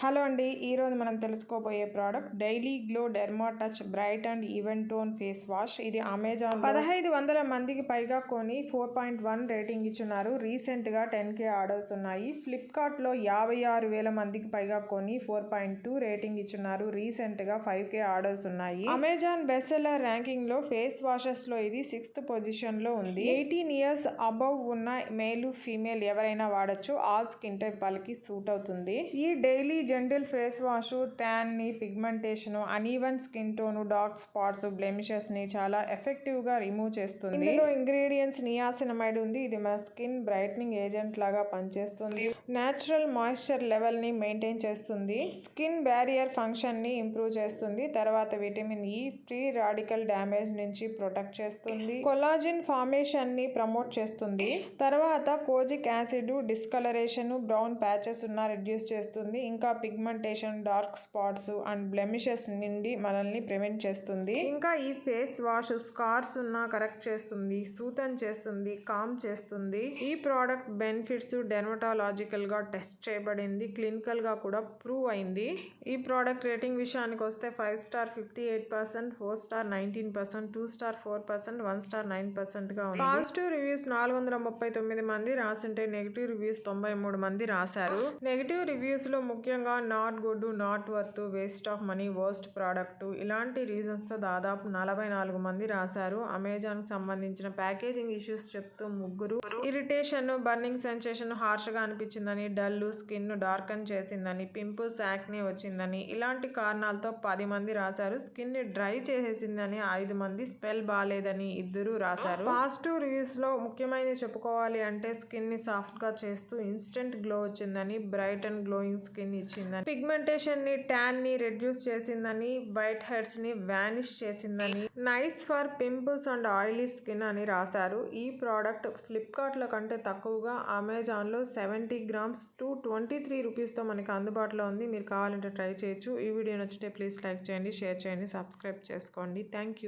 Hello అండి ఈరోజు మనం తెలుసుకోబోయే product daily glow derma touch bright and even tone face wash. ఇది అమెజాన్ పదహైదు వందల మందికి పైగా కొని ఫోర్ పాయింట్ వన్ రేటింగ్ ఇచ్చున్నారు. రీసెంట్గా టెన్ కే ఆర్డర్స్ ఉన్నాయి. ఫ్లిప్కార్ట్లో యాభై ఆరు వేల మందికి పైగా కొని ఫోర్ పాయింట్ టూ రేటింగ్ ఇచ్చున్నారు. రీసెంట్గా ఫైవ్ కే ఆర్డర్స్ ఉన్నాయి. అమెజాన్ బెస్ట్ సెల్లర్ ర్యాంకింగ్లో ఫేస్ వాషెస్లో ఇది సిక్స్త్ పొజిషన్లో ఉంది. ఎయిటీన్ ఇయర్స్ అబవ్ ఉన్న మేలు ఫీమేల్ ఎవరైనా వాడచ్చు. ఆల్ స్కిన్ టైప్ వాళ్ళకి సూట్ అవుతుంది. ఈ daily gentle face wash ట్యాన్ని pigmentation uneven skin tone dark spots బ్లెమిషెస్ని చాలా ఎఫెక్టివ్గా రిమూవ్ చేస్తుంది. ఇందులో ఇంగ్రీడియంట్స్ నియాసినమైడ్ ఉంది. ఇది మన స్కిన్ బ్రైట్నింగ్ ఏజెంట్ లాగా పనిచేస్తుంది. న్యాచురల్ మాయిశ్చర్ లెవెల్ని మెయింటైన్ చేస్తుంది. స్కిన్ బ్యారియర్ ఫంక్షన్ని ఇంప్రూవ్ చేస్తుంది. తర్వాత vitamin E free radical damage నుంచి ప్రొటెక్ట్ చేస్తుంది. కొలాజిన్ ఫార్మేషన్ని ప్రమోట్ చేస్తుంది. తర్వాత kojic acid discoloration brown patches ఉన్న రిడ్యూస్ చేస్తుంది. ఇంకా pigmentation dark spots and blemishes నుండి మనల్ని ప్రివెంట్ చేస్తుంది. ఇంకా ఈ ఫేస్ వాష్ స్కార్స్ ఉన్న కరెక్ట్ చేస్తుంది. సూతన్ చేస్తుంది కామ్ చేస్తుంది. ఈ ప్రోడక్ట్ బెనిఫిట్స్ డెర్మటాలజికల్ క్లినికల్గా టెస్ట్ చేయబడింది. క్లినికల్గా కూడా ప్రూవ్ అయింది. ఈ ప్రోడక్ట్ రేటింగ్ విషయానికి వస్తే five star fifty eight percent four star nineteen percent two star four percent one star nine పర్సెంట్గా ఉంది. పాజిటివ్ రివ్యూస్ నాలుగు వందల ముప్పై తొమ్మిది మంది రాసింటే నెగిటివ్ రివ్యూస్ తొంభై మూడు మంది రాశారు. నెగిటివ్ రివ్యూస్లో ముఖ్యంగా not good not worth waste of money worst product ఇలాంటి రీజన్స్తో దాదాపు నలభై నాలుగు మంది రాశారు. అమెజాన్కి సంబంధించిన ప్యాకేజింగ్ ఇష్యూస్ చెప్తూ ముగ్గురు. ఇరిటేషన్ బర్నింగ్ సెన్సేషన్ హార్ష్గా వచ్చిందని డల్ స్కిన్ డార్కన్ చేసిందని పింపుల్స్ యాక్నే వచ్చిందని ఇలాంటి కారణాలతో పది మంది రాశారు. స్కిన్ని డ్రై చేసేసిందని ఐదు మంది స్పెల్ బాగాలేదని ఇద్దరు రాశారు. పాజిటివ్ రివ్యూస్లో ముఖ్యమైనది చెప్పుకోవాలి అంటే స్కిన్ని సాఫ్ట్గా చేస్తూ ఇన్స్టెంట్ గ్లో వచ్చిందని బ్రైట్ అండ్ గ్లోయింగ్ స్కిన్ ఇచ్చిందని పిగ్మెంటేషన్ని ట్యాన్ని రెడ్యూస్ చేసిందని వైట్ హెడ్స్ని వానిష్ చేసిందని nice for pimples and oily skin అని రాశారు. ఈ ప్రోడక్ట్ ఫ్లిప్కార్ట్లో కంటే తక్కువగా అమెజాన్లో seventy gram grams two twenty three రూపీస్తో మనకి అందుబాటులో ఉంది. మీరు కావాలంటే ట్రై చేయొచ్చు. ఈ వీడియో నచ్చితే ప్లీజ్ లైక్ చేయండి షేర్ చేయండి సబ్స్క్రైబ్ చేసుకోండి. Thank you